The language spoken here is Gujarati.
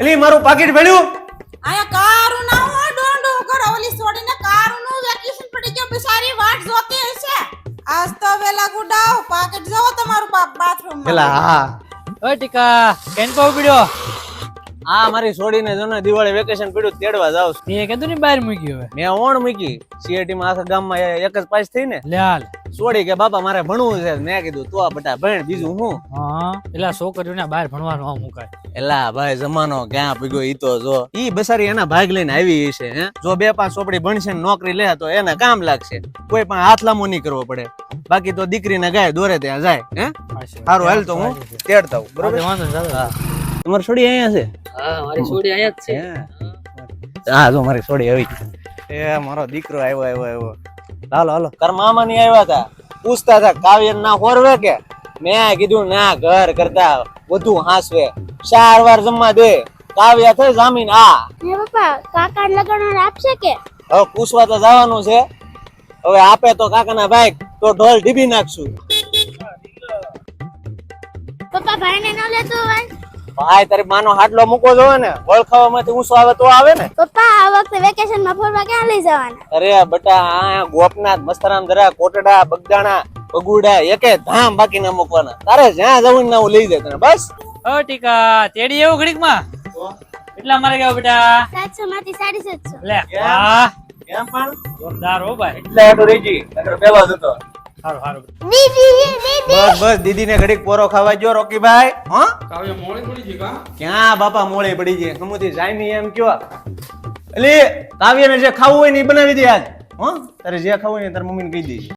એલી મારું પાકીટ ભેળ્યું? આયા કારું ના હો ડોંડો કર ઓલી છોડીને કારું નું વેકેશન પડી ગયો. બિચારી વાટ જોતી હશે. આજ તો વેલા ગુડાવ પાકેટ જાઓ તમારું બાપ બાથરૂમ પેલા હા. ઓય ટીકા કેન કો પીડ્યો આ મારી છોડીને જો ને દિવાળી વેકેશન પડ્યું તેડવા જાવ મેં કીધું ને બહાર મૂકી હવે. મેં ઓણ મૂકી. સીએટી માં આખા ગામમાં એક જ પાસ થઈ ને. લે હાલ. છોડી કે બાપા મારે ભણવું છે મેં કીધું તો આ બટા ભણ બીજું હું? હા. એલા છોકરીઓને બહાર ભણવાનું આમ મુકાય એલા ભાઈ જમાનો ક્યાં પીગો ઈ તો જો. ઈ બસારી એના ભાગ લઈને આવી છે હે? જો બે પાંચ ચોપડી ભણશે ને નોકરી લે તો એને કામ લાગશે. કોઈ પણ હાથ લાંબો નહીં કરવો પડે. બાકી તો દીકરીને ગાય દોરે ત્યાં જાય હે? સારું હાલ તો હું તેડતા હું બરોબર વાંધો નહીં, ચાલો. તમારી છોડી અહીંયા છે? હા મારી છોડી અહીંયા જ છે. હા? જો મારી છોડી આવી એ મારો દીકરો આવ્યો આવ્યો આવ્યો. હાલો હાલો. કર મામા ની આવ્યા હતા પૂછતા હતા કાવ્ય ના હોરવે કે? મેં કીધું ના ઘર કરતા વધુ હાંસવે. ચાર વાર જમવા દે. કાવ્ય થઈ જામીન આ હે પપ્પા કાકા લગન આપશે કે? હવે પૂછવા તો જવાનું છે. હવે આપે તો કાકાના ભાઈ તો ઢોલ ઢીબી નાખશું. પપ્પા ભાઈને ન લેતો હોય? ભાઈ તારી માનો હાટલો મૂકો જો ને. વળખાવામાંથી ઊંસો આવે તો આવે ને. પપ્પા આ વખતે વેકેશનમાં ફરવા ક્યાં લઈ જવાના? અરે બટા આ ગોપનાથ મસ્તરામ ધરા કોટડા બગદાણા બગુડા એકે ધામ બાકી ના મૂકવાના. તારે જ્યાં જવું ને હું લઈ જાય તને બસ. ઓ ટીકા તેડી એવું ઘડીકમાં. કેટલા મારે ગયા બેટા? સાતસો માંથી સાડી સાતસો. લે વાહ. કેમ પણ? જોરદાર હો ભાઈ. એટલે આટો રેજી નકર પેલો જ દીદી બસ બસ દીદી ને ઘડીક પોરો ખાવા જો રોકીભાઈ. હા? ક્યાં બાપા મોળી પડી છે? હમુથી જામી એમ કયો. એટલે કાવ્યને જે ખાવું હોય ને એ બનાવી દે આજ. હો? તારે જે ખાવું હોય ને તાર મમ્મીને કહી દેજે